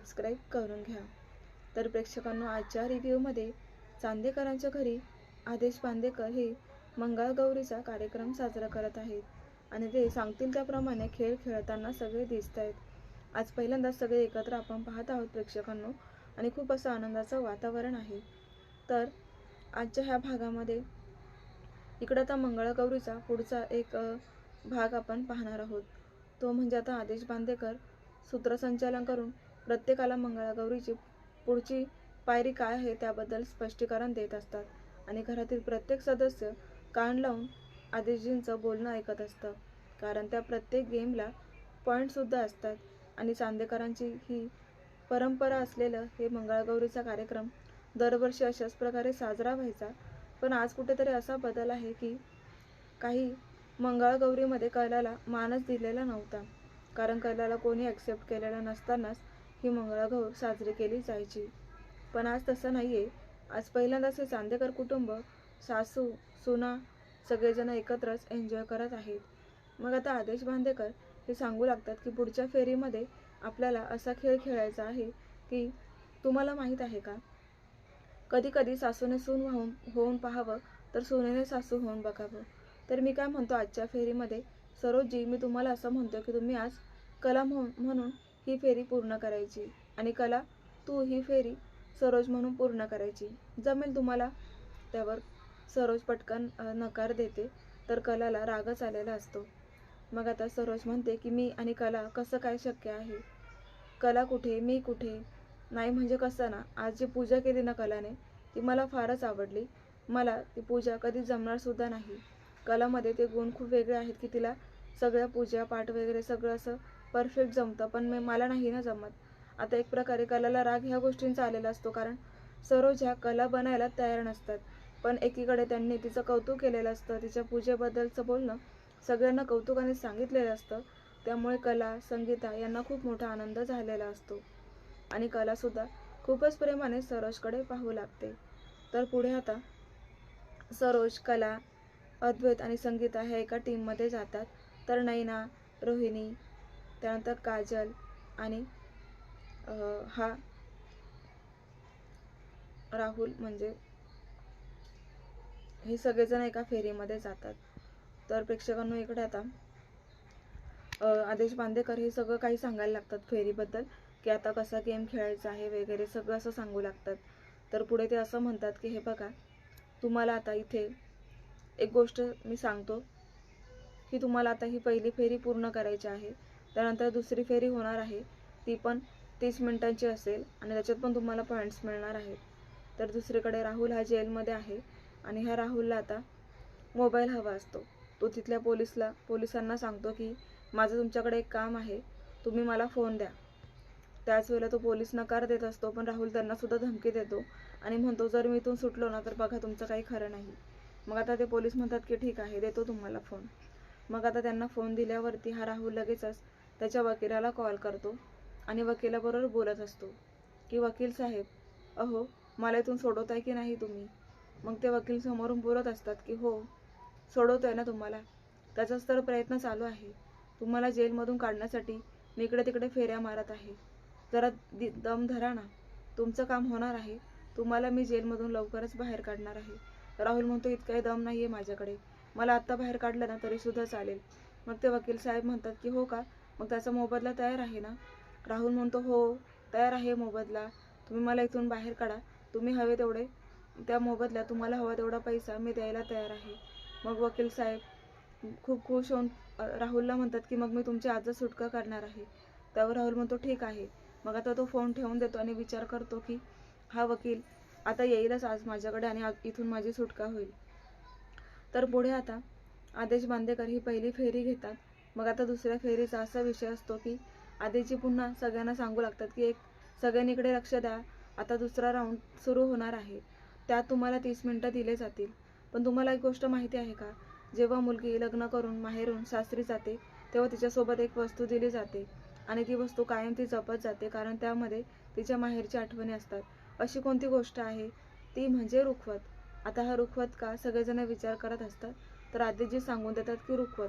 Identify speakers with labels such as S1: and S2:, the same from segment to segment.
S1: Subscribe करून घ्या. तर प्रेक्षकांनो आजच्या रिव्ह्यूमध्ये चांदेकरांच्या घरी आदेश बांदेकर हे मंगळगौरीचा कार्यक्रम साजरा करत आहेत. आणि ते सांगतील त्याप्रमाणे खेळ खेळताना सगळे दिसत आहेत. आज पहिल्यांदाच सगळे एकत्र आपण पाहत आहोत प्रेक्षकांनो आणि खूप असं आनंदाचं वातावरण आहे. तर आजच्या ह्या भागामध्ये इकडं आता मंगळगौरीचा पुढचा एक भाग आपण पाहणार आहोत. तो म्हणजे आता आदेश बांदेकर सूत्रसंचालन करून प्रत्येकाला मंगळागौरीची पुढची पायरी काय आहे त्याबद्दल स्पष्टीकरण देत असतात आणि घरातील प्रत्येक सदस्य कान लावून आदिजींचं बोलणं ऐकत असतं. कारण त्या प्रत्येक गेमला पॉईंटसुद्धा असतात आणि चांदेकरांची ही परंपरा असलेलं हे मंगळागौरीचा कार्यक्रम दरवर्षी अशाच प्रकारे साजरा व्हायचा. पण आज कुठेतरी असा बदल आहे की काही मंगळागौरीमध्ये कैलाला मानच दिलेला नव्हता. कारण कैलाला कोणी ॲक्सेप्ट केलेला नसतानाच ही मंगळागौर साजरी केली जायची. पण आज तसं नाही आहे आज पहिल्यांदाच हे चांदेकर कुटुंब सासू सुना सगळेजण एकत्रच एन्जॉय करत आहेत. मग आता आदेश बांदेकर हे सांगू लागतात की पुढच्या फेरीमध्ये आपल्याला असा खेळ खेळायचा आहे की तुम्हाला माहीत आहे का? कधी कधी सासूने सून वाहून होऊन पाहावं तर सुनेने सासू होऊन बघावं. तर मी काय म्हणतो आजच्या फेरीमध्ये सरोजजी मी तुम्हाला असं म्हणतो की तुम्ही आज कला म्हणून ही फेरी पूर्ण करायची. आणि कला तू ही फेरी सरोज म्हणून पूर्ण करायची. जमेल तुम्हाला त्यावर सरोज पटकन नकार देते तर कलाला रागच आलेला असतो. मग आता सरोज म्हणते की मी आणि कला कसं काय शक्य आहे? कला कुठे? मी कुठे? नाही म्हणजे कसं ना? आज जी पूजा केली ना कलाने ती मला फारच आवडली. मला ती पूजा कधी जमणार सुद्धा नाही. कलामध्ये ते गुण खूप वेगळे आहेत की तिला सगळ्या पूजा पाठ वगैरे सगळं असं परफेक्ट जमतं पण मी मला नाही ना जमत. आता एक प्रकारे कलाला राग ह्या गोष्टींचा आलेला असतो कारण सरोज ह्या कला बनायला तयार नसतात. पण एकीकडे त्यांनी तिचं कौतुक केलेलं असतं तिच्या पूजेबद्दलचं बोलणं सगळ्यांना कौतुकाने सांगितलेलं असतं. त्यामुळे कला संगीता यांना खूप मोठा आनंद झालेला असतो. आणि कलासुद्धा खूपच प्रेमाने सरोजकडे पाहू लागते. तर पुढे आता सरोज कला अद्वैत आणि संगीता ह्या एका टीममध्ये जातात. तर नैना रोहिणी त्यानंतर काजल आणि हा राहुल म्हणजे हे सगळेजण एका फेरीमध्ये जातात. तर प्रेक्षकांनो इकडे आता आदेश बांदेकर हे सगळं काही सांगायला लागतात फेरीबद्दल की आता कसा गेम खेळायचा आहे वगैरे सगळं असं सांगू लागतात. तर पुढे ते असं म्हणतात की हे बघा तुम्हाला आता इथे एक गोष्ट मी सांगतो की तुम्हाला आता ही पहिली फेरी पूर्ण करायची आहे त्यानंतर दुसरी फेरी होणार आहे. ती पण तीस मिनिटांची असेल आणि त्याच्यात पण तुम्हाला पॉईंट्स मिळणार आहेत. तर दुसरीकडे राहुल हा जेलमध्ये आहे आणि ह्या राहुलला आता मोबाईल हवा असतो. तो तिथल्या पोलिसला पोलिसांना सांगतो की माझं तुमच्याकडे एक काम आहे. तुम्ही मला फोन द्या. त्याच वेळेला तो पोलीस नकार देत असतो पण राहुल त्यांनासुद्धा धमकी देतो आणि म्हणतो जर मी इथून सुटलो ना तर बघा तुमचं काही खरं नाही. मग आता ते पोलीस म्हणतात की ठीक आहे देतो तुम्हाला फोन मग आता त्यांना फोन दिल्यावरती हा राहुल लगेचच त्याच्या वकिलाला कॉल करतो आणि वकिलाबरोबर बोलत असतो की वकील साहेब अहो मला इथून सोडवताय की नाही तुम्ही? मग ते वकील समोरून बोलत असतात की हो सोडवतोय ना तुम्हाला. त्याचाच तर प्रयत्न चालू आहे. तुम्हाला जेलमधून काढण्यासाठी मी इकडे तिकडे फेऱ्या मारत आहे. जरा दि दम धरा ना. तुमचं काम होणार आहे. तुम्हाला मी जेलमधून लवकरच बाहेर काढणार आहे. राहुल म्हणतो इतकाही दम नाही आहे माझ्याकडे. मला आत्ता बाहेर काढलं ना तरीसुद्धा चालेल. मग ते वकील साहेब म्हणतात की हो का? मग त्याचा मोबदला तयार आहे ना? राहुल म्हणतो हो तयार आहे मोबदला. तुम्ही मला इथून बाहेर काढा. तुम्ही हवे तेवढे. त्या मोबदल्यात तुम्हाला हवा तेवढा पैसा मी द्यायला तयार आहे. मग वकील साहेब खूप खुश होऊन राहुलला म्हणतात की मग मी तुमची आजच सुटका करणार आहे. त्यावर राहुल म्हणतो ठीक आहे. मग आता तो फोन ठेवून देतो आणि विचार करतो की हा वकील आता येईलच आज माझ्याकडे आणि इथून माझी सुटका होईल. तर पुढे आता आदेश बांदेकर ही पहिली फेरी घेतात. मग आता दुसऱ्या फेरीचा असा विषय असतो की आधीची पुन्हा सगळ्यांना सांगू लागतात की एक सगळ्यांनी इकडे लक्ष द्या. आता दुसरा राऊंड सुरू होणार आहे. त्यात तुम्हाला तीस मिनटं दिले जातील. पण तुम्हाला एक गोष्ट माहिती आहे का? जेव्हा मुलगी लग्न करून माहेरून सासरी जाते तेव्हा तिच्यासोबत एक वस्तू दिली जाते आणि ती वस्तू कायम ती जपत जाते कारण त्यामध्ये तिच्या माहेरच्या आठवणी असतात. अशी कोणती गोष्ट आहे? ती म्हणजे रुखवत. आता हा रुखवत का? सगळेजण विचार करत असतात. तर आदिजी सांगून देतात की रुखवत.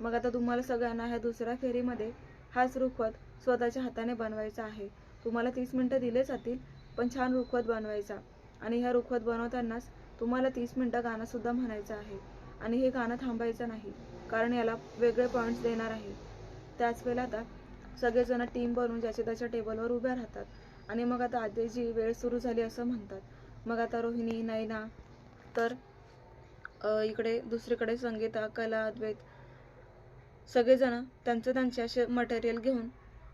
S1: मग आता तुम्हाला सगळ्यांना ह्या दुसऱ्या फेरीमध्ये हाच रुखवत स्वतःच्या हाताने बनवायचा आहे. तुम्हाला तीस मिनटं दिले जातील पण छान रुखवत बनवायचा. आणि ह्या रुखवत बनवतानाच तुम्हाला तीस मिनटं गाणंसुद्धा म्हणायचं आहे. आणि हे गाणं थांबायचं नाही कारण याला वेगळे पॉईंट्स देणार आहे. त्याच वेळेला आता सगळेजण टीम बनवून ज्याच्या त्याच्या टेबलवर उभ्या राहतात. आणि मग आता आधीची वेळ सुरू झाली असं म्हणतात. मग आता रोहिणी नैना तर इकडे दुसरीकडे संगीता कला अद्वैत सगळेजण त्यांचं त्यांचे असे मटेरियल घेऊन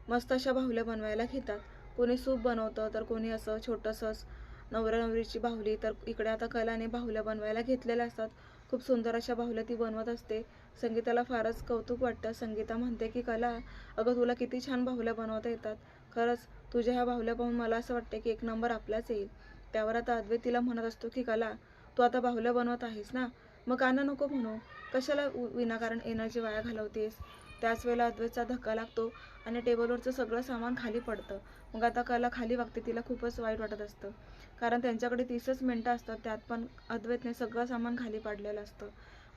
S1: मस्त अशा बाहुल्या बनवायला घेतात. कोणी सूप बनवतं तर कोणी असं छोटंसंच नवऱ्या नवरीची बाहुली तर इकडे आता कलाने बाहुल्या बनवायला घेतलेल्या असतात. खूप सुंदर अशा बाहुल्या ती बनवत असते. संगीताला फारच कौतुक वाटतं. संगीता म्हणते की कला अगं तुला किती छान बाहुल्या बनवता येतात. खरंच तुझ्या ह्या बाहुल्या पाहून मला असं वाटतं की एक नंबर आपलाच येईल. त्यावर आता अद्वैत तिला म्हणत असतो की कला तू आता बाहुल्या बनवत आहेस ना? मग गाणं नको म्हणू. कशाला उ- विनाकारण एनर्जी वाया घालवतेस? त्याच वेळेला अद्वैतचा धक्का लागतो आणि टेबलवरचं सगळं सामान खाली पडतं. मग आता कला खाली वागते तिला खूपच वाईट वाटत असतं. कारण त्यांच्याकडे तीसच मिनटं असतात त्यात पण अद्वैतने सगळं सामान खाली पाडलेलं असतं.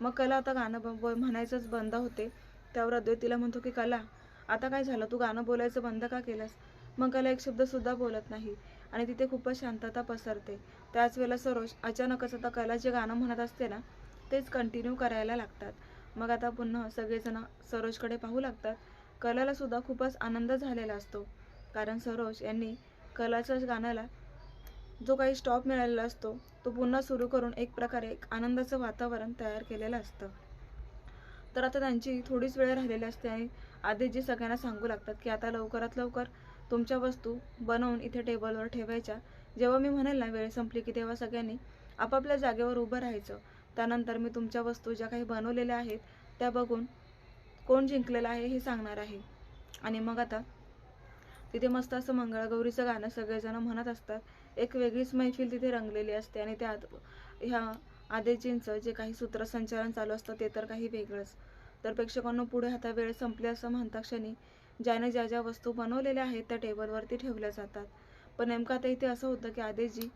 S1: मग कला आता गाणं ब- ब- म्हणायचंच बंद होते. त्यावर अद्वैत तिला म्हणतो की कला आता काय झालं? तू गाणं बोलायचं बंद का केलंस? मग कला एक शब्दसुद्धा बोलत नाही आणि तिथे खूपच शांतता पसरते. त्याच वेळेला सरोज अचानकच आता कला जे गाणं म्हणत असते ना तेच कंटिन्यू करायला लागतात. मग आता पुन्हा सगळेजण सरोजकडे पाहू लागतात. कलाला सुद्धा खूपच आनंद झालेला असतो. कारण सरोज यांनी कलाच्या गाण्याला जो काही स्टॉप मिळालेला असतो तो पुन्हा सुरू करून एक प्रकारे एक आनंदाचं वातावरण तयार केलेलं असतं. तर आता त्यांची थोडीच वेळ राहिलेली असते आणि आधीच सगळ्यांना सांगू लागतात की आता लवकरात लवकर तुमच्या वस्तू बनवून इथे टेबलवर ठेवायच्या. जेव्हा मी म्हणेल ना वेळ संपली की तेव्हा सगळ्यांनी आपापल्या जागेवर उभं राहायचं. त्यानंतर मी तुमच्या वस्तू ज्या काही बनवलेल्या आहेत त्या बघून कोण जिंकलेलं आहे हे सांगणार आहे. आणि मग आता तिथे मस्त असं मंगळागौरीचं गाणं सगळेजण म्हणत असतात. एक वेगळीच मैफिल तिथे रंगलेली असते आणि त्यात ह्या आदेजींचं जे काही सूत्रसंचालन चालू असतं ते तर काही वेगळंच. तर प्रेक्षकांनो पुढे आता वेळ संपली असं म्हणता क्षणी ज्याने ज्या ज्या वस्तू बनवलेल्या आहेत त्या टेबलवरती ठेवल्या जातात. पण नेमकं आता इथे असं होतं की आदेजी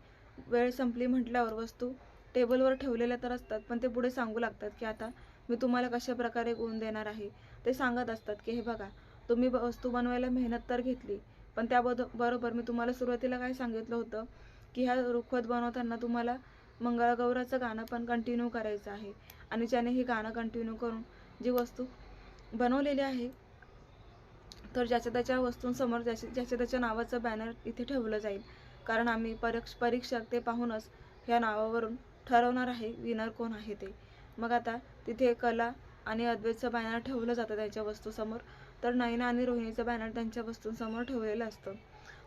S1: वेळ संपली म्हटल्यावर वस्तू टेबलवर ठेवलेल्या तर असतात पण ते पुढे सांगू लागतात की आता मी तुम्हाला कशा प्रकारे गुण देणार आहे? ते सांगत असतात की हे बघा तुम्ही ब- वस्तू बनवायला मेहनत तर घेतली पण त्याबद बरोबर मी तुम्हाला सुरुवातीला काय सांगितलं होतं? की ह्या रुखवत बनवताना तुम्हाला मंगळागौराचं गाणं पण कंटिन्यू करायचं आहे आणि ज्याने हे गाणं कंटिन्यू करून जी वस्तू बनवलेली आहे तर ज्याच्या त्याच्या वस्तूंसमोर ज्याच्या ज्याच्या त्याच्या नावाचं बॅनर इथे ठेवलं जाईल. कारण आम्ही परीक्ष परीक्षक ते पाहूनच ह्या नावावरून ठरवणार आहे विनर कोण आहे ते. मग आता तिथे कला आणि अद्वैतचं बॅनर ठेवलं जातं त्यांच्या वस्तूसमोर. तर नयना आणि रोहिणीचं बॅनर त्यांच्या वस्तूंसमोर ठेवलेलं असतं.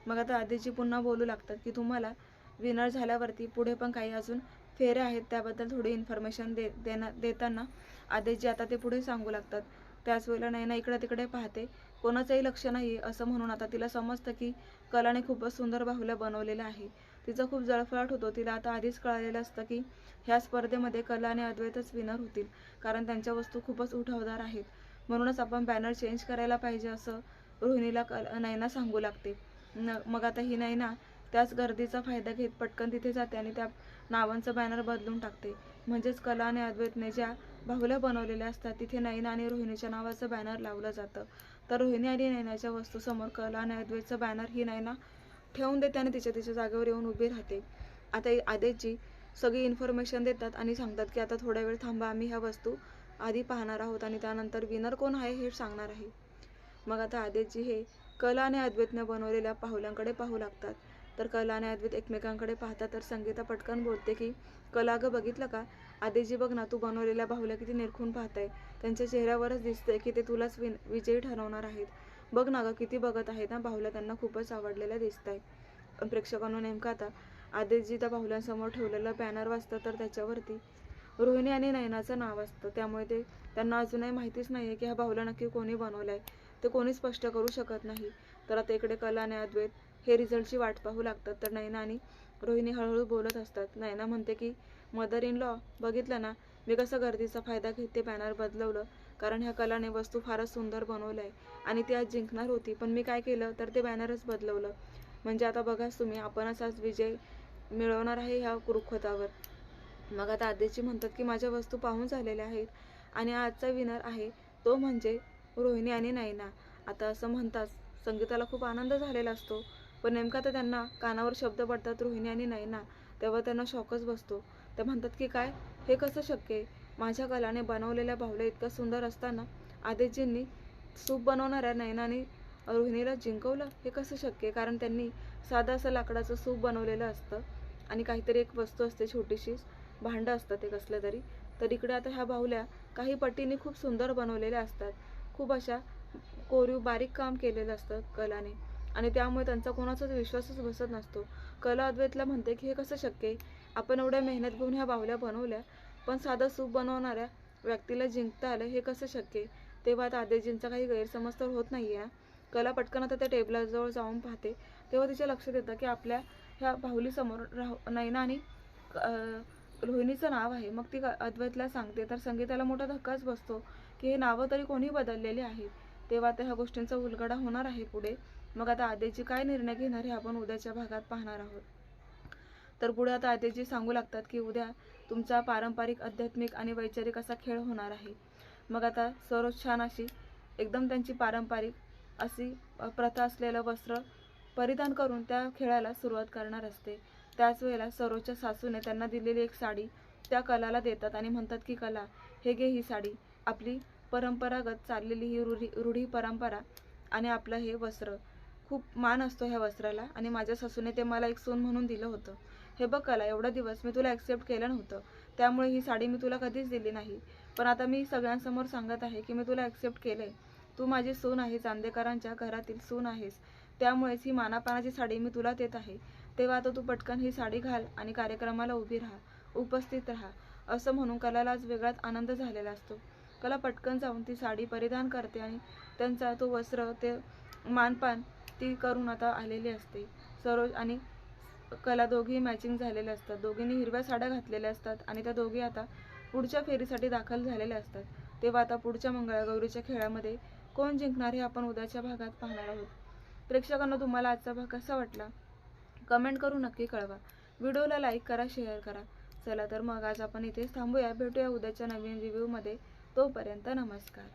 S1: मग आता आदिजी पुन्हा बोलू लागतात की तुम्हाला विनर झाल्यावरती पुढे पण काही अजून फेऱ्या आहेत त्याबद्दल थोडी इन्फॉर्मेशन दे देना देताना आदिजी आता ते पुढे सांगू लागतात. त्याच वेळेला नयना इकडे तिकडे पाहते. कोणाचंही लक्ष नाही असं म्हणून आता तिला समजतं की कलाने खूपच सुंदर बाहुल्या बनवलेल्या आहे. तिचा खूप जळफळाट होतो. तिला आता आधीच कळलेलं असतं की ह्या स्पर्धेमध्ये कला आणि अद्वैतच विनर होतील. कारण त्यांच्या वस्तू खूपच उठावदार आहेत. म्हणूनच आपण बॅनर चेंज करायला पाहिजे असं रोहिणीला कल नयना सांगू लागते. न मग आता ही नैना त्याच गर्दीचा फायदा घेत पटकन तिथे जाते आणि त्या नावांचं बॅनर बदलून टाकते. म्हणजेच कला आणि अद्वैतने ज्या बाहुल्या बनवलेल्या असतात तिथे नयना आणि रोहिणीच्या नावाचं बॅनर लावलं जातं. तर रोहिणी आणि नयनाच्या वस्तूसमोर कला आणि अद्वैतचं बॅनर ही नयना ठेवून देते आणि तिच्या तिच्या जागेवर येऊन उभी राहते. आता ही आदेशजी सगळी इन्फॉर्मेशन देतात आणि सांगतात की आता थोडा वेळ थांबा आम्ही ह्या वस्तू आधी पाहणार आहोत आणि त्यानंतर विनर कोण आहे हे सांगणार आहे. मग आता आदेशजी हे कला आणि अद्वैतनं बनवलेल्या पाहुल्यांकडे पाहू लागतात. तर कला आणि अद्वैत एकमेकांकडे पाहतात तर संगीता पटकन बोलते की कला अगं बघितलं का? आदेशजी बघ ना तू बनवलेल्या बाहुल्या किती निरखून पाहताय. त्यांच्या चेहऱ्यावरच दिसतंय की ते तुलाच विन विजयी ठरवणार आहेत. बघ ना गं किती बघत आहेत ना बाहुल्या त्यांना खूपच आवडलेल्या दिसत आहे प्रेक्षकांना नेमका आता आदेशजी त्या बाहुल्यांसमोर ठेवलेलं बॅनर वाचतं तर त्याच्यावरती रोहिणी आणि नयनाचं नाव असतं. त्यामुळे ते त्यांना अजूनही माहितीच नाही आहे की हा बाहुला नक्की कोणी बनवला आहे ते कोणी स्पष्ट करू शकत नाही. तर आता इकडे कला आणि अद्वैत हे रिझल्टची वाट पाहू लागतात. तर नयना आणि रोहिणी हळूहळू बोलत असतात. नयना म्हणते की मदर इन लॉ बघितलं ना? मी कसं गर्दीचा फायदा घेत ते बॅनर बदलवलं. कारण ह्या कलाने वस्तू फारच सुंदर बनवलं आहे आणि ती आज जिंकणार होती. पण मी काय केलं तर ते बॅनरच बदलवलं. म्हणजे आता बघाच तुम्ही आपणच आज विजय मिळवणार आहे ह्या कुरुखोतावर मग आता आधीची म्हणतात की माझ्या वस्तू पाहून झालेल्या आहेत आणि आजचा विनर आहे तो म्हणजे रोहिणी आणि नयना आता असं म्हणताच संगीताला खूप आनंद झालेला असतो पण नेमका तर त्यांना कानावर शब्द पडतात रोहिणी आणि नयना तेव्हा त्यांना शॉकच बसतो. ते म्हणतात की काय? हे कसं शक्य आहे? माझ्या कलाने बनवलेल्या बाहुल्या इतक्या सुंदर असताना आदितजींनी सूप बनवणाऱ्या नयनाने रोहिणीला जिंकवलं? हे कसं शक्य आहे? कारण त्यांनी साधं असं लाकडाचं सूप बनवलेलं असतं आणि काहीतरी एक वस्तू असते छोटीशी भांडं असतं ते कसलं तरी. तर इकडे आता ह्या बाहुल्या काही पटीने खूप सुंदर बनवलेल्या असतात. खूप अशा कोरीव बारीक काम केलेलं असतं कलाने. आणि त्यामुळे त्यांचा कोणाचाच विश्वासच बसत नसतो. कला अद्वैतला म्हणते की हे कसं शक्य आहे? आपण एवढ्या मेहनत घेऊन ह्या बाहुल्या बनवल्या पण साधं सूप बनवणाऱ्या व्यक्तीला जिंकता आलं हे कसं शक्य तेव्हा आता काही गैरसमज तर होत नाही आहे कला पटकन आता त्या टेबलाजवळ जाऊन पाहते. तेव्हा तिच्या लक्षात येतं की आपल्या ह्या बाहुलीसमोर राह नैना आणि रोहिणीचं नाव आहे. मग ती अद्वैतला सांगते. तर संगीताला मोठा धक्काच बसतो की हे नावं तरी कोणी बदललेली आहेत? तेव्हा त्या ह्या गोष्टींचा उलगडा होणार आहे पुढे. मग आता आदेजी काय निर्णय घेणार हे आपण उद्याच्या भागात पाहणार आहोत. तर पुढे आता आदेजी सांगू लागतात की उद्या तुमचा पारंपरिक आध्यात्मिक आणि वैचारिक असा खेळ होणार आहे. मग आता सरोज छान अशी एकदम त्यांची पारंपरिक अशी प्रथा असलेलं वस्त्र परिधान करून त्या खेळाला सुरुवात करणार असते. त्याच वेळेला सरोजच्या सासूने त्यांना दिलेली एक साडी त्या कलाला देतात आणि म्हणतात की कला हे घे ही साडी. आपली परंपरागत चाललेली ही रूढी रूढी परंपरा आणि आपलं हे वस्त्र. खूप मान असतो ह्या वस्त्राला आणि माझ्या सासूने ते मला एक सून म्हणून दिलं होतं. हे बघ कला एवढा दिवस मी तुला ॲक्सेप्ट केलं नव्हतं. त्यामुळे ही साडी मी तुला कधीच दिली नाही. पण आता मी सगळ्यांसमोर सांगत आहे की मी तुला ॲक्सेप्ट केलं आहे तू माझी सून आहे चांदेकरांच्या घरातील सून आहेस. त्यामुळेच ही मानापानाची साडी मी तुला देत आहे. तेव्हा आता तू पटकन ही साडी घाल आणि कार्यक्रमाला उभी राहा. उपस्थित राहा. असं म्हणून कलाला आज वेगळाच आनंद झालेला असतो. कला पटकन जाऊन ती साडी परिधान करते आणि त्यांचा तो वस्त्र ते मानपान ती करून आता आलेली असते. सरोज आणि कला दोघी मॅचिंग झालेले असतात. दोघींनी हिरव्या साड्या घातलेल्या असतात आणि त्या दोघी आता पुढच्या फेरीसाठी दाखल झालेल्या असतात. तेव्हा आता पुढच्या मंगळागौरीच्या खेळामध्ये कोण जिंकणार हे आपण उद्याच्या भागात पाहणार आहोत. प्रेक्षकांना तुम्हाला आजचा भाग कसा वाटला? कमेंट करून नक्की कळवा. व्हिडिओला लाईक करा शेअर करा. चला तर मग आज आपण इथेच थांबूया. भेटूया उद्याच्या नवीन रिव्ह्यूमध्ये तोपर्यंत नमस्कार.